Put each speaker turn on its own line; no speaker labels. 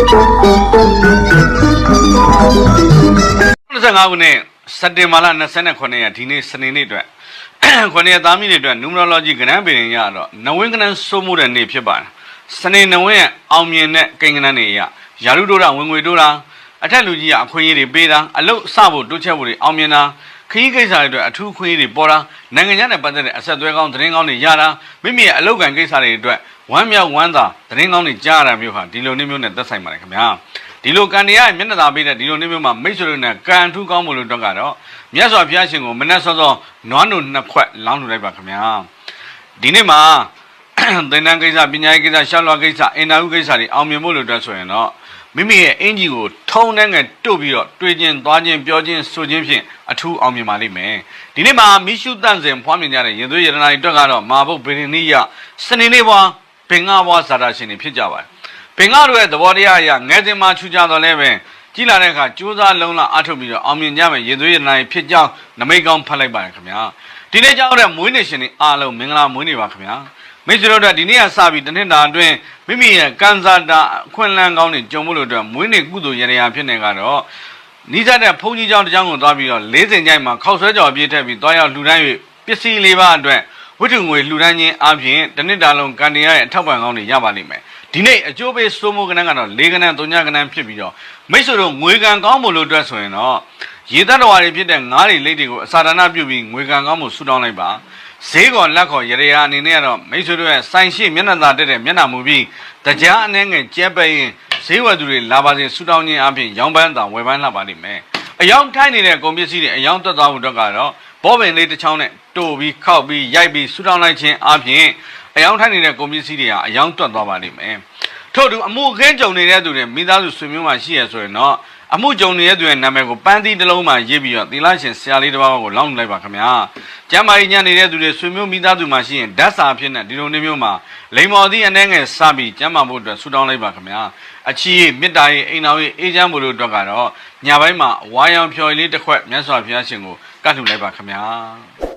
25ခုနှစ်စက်တင်ဘာလ29ရက်ဒီနေ့စနေနေ့အတွက်ခုနှစ်သားမိနစ်အတွက် numerology ကဏ္ဍပင်ရတော့နဝင်းကဏ္ဍစိုးမှုတဲ့နေ့ဖြစ်ပါတယ်စနေနဝင်းရဲ့အောင်မြင်တဲ့ကိန်းကဏ္ဍတွေအရယာရုတို့တာဝင်ငွေတို့တာအထက်လူကြီးကအခွင့်အရေးတွေပေးတာအလုတ်စဖို့တိုးချက်ဖို့တွေအောင်မြင်တာ ခရီးကိစ္စတွေအတွက်အထူးခွင့်အရေးတွေပေါ်တာနိုင်ငံခြားနဲ့ပတ်သက်တဲ့အဆက်အသွယ်ကောင်းသတင်းကောင်းတွေရတာမိမိရဲ့အလုတ်ကန်ကိစ္စတွေအတွက်ဝမ်းမြောက်ဝမ်းသာသတင်းကောင်းတွေကြားရတာမျိုးဟာဒီလိုနေ့မျိုးနဲ့သက်ဆိုင်ပါတယ်ခင်ဗျာဒီလိုကံတရားရဲ့မျက်နှာသာပေးတဲ့ဒီလိုနေ့မျိုးမှာမိတ်ဆွေတို့နဲ့ကံထူးကောင်းမှုလို့တော့ကတော့မြတ်စွာဘုရားရှင်ကိုမနက်စောစောနွားနုနှစ်ခွက်လောင်းလူလိုက်ပါခင်ဗျာဒီနေ့မှာ သင်္ဍန်းကိစ္စပညာရေးကိစ္စရှောက်လွှာကိစ္စအင်တာဗျူးကိစ္စတွေအောင်မြင်ဖို့လိုတဲ့ဆိုရင်တော့မိမိရဲ့အင်ဂျီကိုထုံနှဲငယ်တုတ်ပြီးတော့တွေ့ချင်းသွားချင်းပြောချင်းဆိုချင်းဖြင့်အထူးအောင်မြင်ပါလိမ့်မယ်ဒီနေ့မှာမိရှုတန့်စင်ဖွားမြင်ကြတဲ့ရင်သွေးရတနာတွေအတွက်ကတော့မာဘုတ်ဗေဒနိယစနေနေ့ဘွားဘင်္ဂဘွားဇာတာရှင်တွေဖြစ်ကြပါတယ်ဘင်္ဂတို့ရဲ့သဘောတရားအရငယ်စဉ်မှာထူကြတော့လဲပင်ကြည်လာတဲ့အခါကြိုးစားလုံးလာအထုတ်ပြီးတော့အောင်မြင်ကြမယ်ရင်သွေးရတနာတွေဖြစ်ကြောင်းနမိတ်ကောင်းဖတ်လိုက်ပါတယ်ခင်ဗျာဒီနေ့ကြောင့်တဲ့မွေးနေ့ရှင်တွေအားလုံးမင်္ဂလာမွေးနေ့ပါခင်ဗျာ မိတ်ဆွေတို့တို့ဒီနေ့ကစပြီးတစ်နှစ်တာအတွင်းမိမိရဲ့ကံစားတာအခွင့်အလမ်းကောင်းတွေကြုံမှုလို့အတွက်မွေးနေ့ကုသိုလ်ရရဖြစ်နေကတော့နီးစပ်တဲ့ဘုန်းကြီးကျောင်းတစ်ကျောင်းကိုသွားပြီးတော့၄စင်ကြိုင်မှာခောက်ဆွဲကြော်ပြည့်ထက်ပြီးသွားရောက်လှူဒန်း၍ပစ္စည်းလေးပါးအတွက်ဝိတုငွေလှူဒန်းခြင်းအပြင်တစ်နှစ်တာလုံးကံတရားရဲ့အထောက်ပံ့ကောင်းတွေရပါလိမ့်မယ်ဒီနေ့အကျိုးပေးစိုးမိုးကဏ္ဍကတော့၄ကဏ္ဍ၃ညကဏ္ဍဖြစ်ပြီးတော့မိတ်ဆွေတို့ငွေကံကောင်းဖို့လို့အတွက်ဆိုရင်တော့ရေတတ္တဝါတွေဖြစ်တဲ့ငါးတွေလိတ်တွေကိုအစာဒါနပြုပြီးငွေကံကောင်းဖို့ဆုတောင်းလိုက်ပါ ဈေးကောလက်ခေါ်ရရအနေနဲ့ကတော့မိတ်ဆွေတို့ရဲ့စိုင်ရှိမျက်နှာသာတက်တဲ့မျက်နှာမူပြီးတရားအနှဲငယ်ကျဲပဲရင်ဈေးဝယ်သူတွေလာပါစေဆုတောင်းခြင်းအပြင်ရောင်းပန်းတာဝယ်ပန်းလာပါလိမ့်မယ်အယောင်ထိုင်းနေတဲ့ကုန်ပစ္စည်းတွေအယောင်တက်သွားဖို့အတွက်ကတော့ဘောပင်လေးတစ်ချောင်းနဲ့တိုးပြီးခောက်ပြီးရိုက်ပြီးဆုတောင်းလိုက်ခြင်းအပြင်အယောင်ထိုင်းနေတဲ့ကုန်ပစ္စည်းတွေဟာအယောင်တွတ်သွားပါလိမ့်မယ်ထို့သူအမှုအခင်းကြုံနေတဲ့သူတွေမိသားစုဆွေမျိုးမှရှိရဆိုရင်တော့ အမှုကြုံနေတဲ့သူရဲ့နာမည်ကိုပန်းသီးတစ်လုံးမှရေးပြီးတော့သီလရှင်ဆရာလေးတစ်ပါးကိုလောင်းလိုက်ပါခင်ဗျာကျမ်းမာရေးညံ့နေတဲ့သူတွေဆွေမျိုးမိသားစုမှရှိရင်ဓာတ်စာဖြစ်နေဒီလိုနေမျိုးမှာလိမ္မော်သီးအနေငယ်စပြီးကျမ်းမာဖို့အတွက်ဆုတောင်းလိုက်ပါခင်ဗျာအချီးမေတ္တာရေးအိမ်တော်ရေးအေးချမ်းဖို့လို့အတွက်ကတော့ညပိုင်းမှာဝါရောင်ဖြော်ရည်လေးတစ်ခွက်မြတ်စွာဘုရားရှင်ကိုကတ်လှူလိုက်ပါခင်ဗျာ